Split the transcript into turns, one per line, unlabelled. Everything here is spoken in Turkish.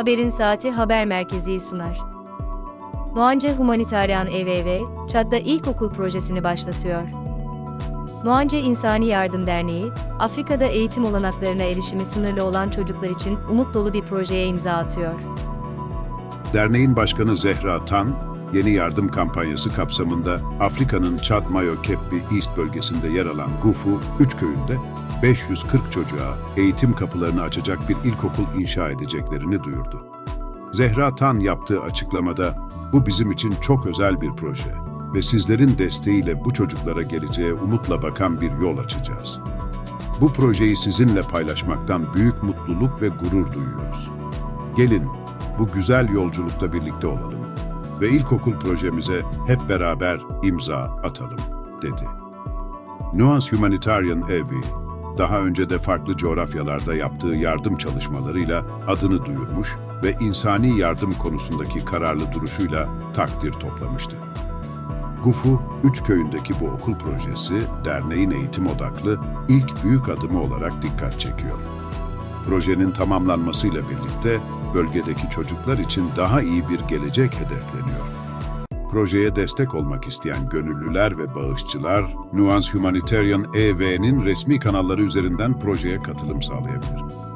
Haberin Saati haber merkezi sunar. Muanca Humanitarian EVV, Çad'da ilkokul projesini başlatıyor. Muanca İnsani Yardım Derneği, Afrika'da eğitim olanaklarına erişimi sınırlı olan çocuklar için umut dolu bir projeye imza atıyor.
Derneğin başkanı Zehra Tan, yeni yardım kampanyası kapsamında Afrika'nın Çad Mayo Keppi East bölgesinde yer alan Gufu, 3 köyünde 540 çocuğa eğitim kapılarını açacak bir ilkokul inşa edeceklerini duyurdu. Zehra Tan yaptığı açıklamada, bu bizim için çok özel bir proje ve sizlerin desteğiyle bu çocuklara geleceğe umutla bakan bir yol açacağız. Bu projeyi sizinle paylaşmaktan büyük mutluluk ve gurur duyuyoruz. Gelin bu güzel yolculukta birlikte olalım ve ilkokul projemize hep beraber imza atalım, dedi. Nuance Humanitarian Evi, daha önce de farklı coğrafyalarda yaptığı yardım çalışmalarıyla adını duyurmuş ve insani yardım konusundaki kararlı duruşuyla takdir toplamıştı. GUFU, üç köyündeki bu okul projesi, derneğin eğitim odaklı ilk büyük adımı olarak dikkat çekiyor. Projenin tamamlanmasıyla birlikte bölgedeki çocuklar için daha iyi bir gelecek hedefleniyor. Projeye destek olmak isteyen gönüllüler ve bağışçılar, Nuance Humanitarian EV'nin resmi kanalları üzerinden projeye katılım sağlayabilir.